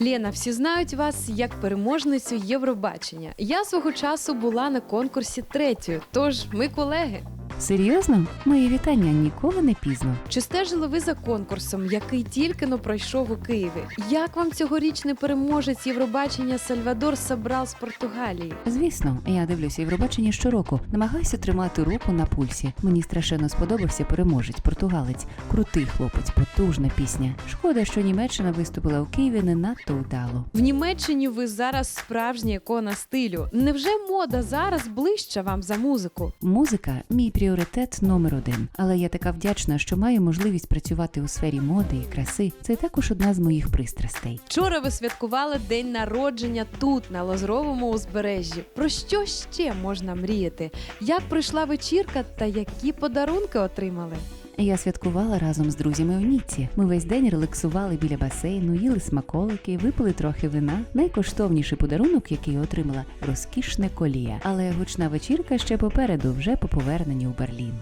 Лєна, всі знають вас як переможницю Євробачення. Я свого часу була на конкурсі третьою, тож ми колеги. Серйозно? Мої вітання ніколи не пізно. Чи стежили ви за конкурсом, який тільки но пройшов у Києві? Як вам цьогорічний переможець Євробачення Сальвадор Сабрал з Португалії? Звісно, я дивлюся Євробачення щороку. Намагаюся тримати руку на пульсі. Мені страшенно сподобався переможець, португалець. Крутий хлопець, потужна пісня. Шкода, що Німеччина виступила у Києві не надто вдало. В Німеччині ви зараз справжня ікона стилю. Невже мода зараз ближча вам за музику? Музика мій пріоритет номер один. Але я така вдячна, що маю можливість працювати у сфері моди і краси. Це також одна з моїх пристрастей. Вчора ви святкували день народження тут, на Лозровому узбережжі. Про що ще можна мріяти? Як пройшла вечірка та які подарунки отримали? Я святкувала разом з друзями у нітці. Ми весь день релаксували біля басейну, їли смаколики, випили трохи вина. Найкоштовніший подарунок, який отримала, розкішне колія. Але гучна вечірка ще попереду, вже по поверненню у Берлін.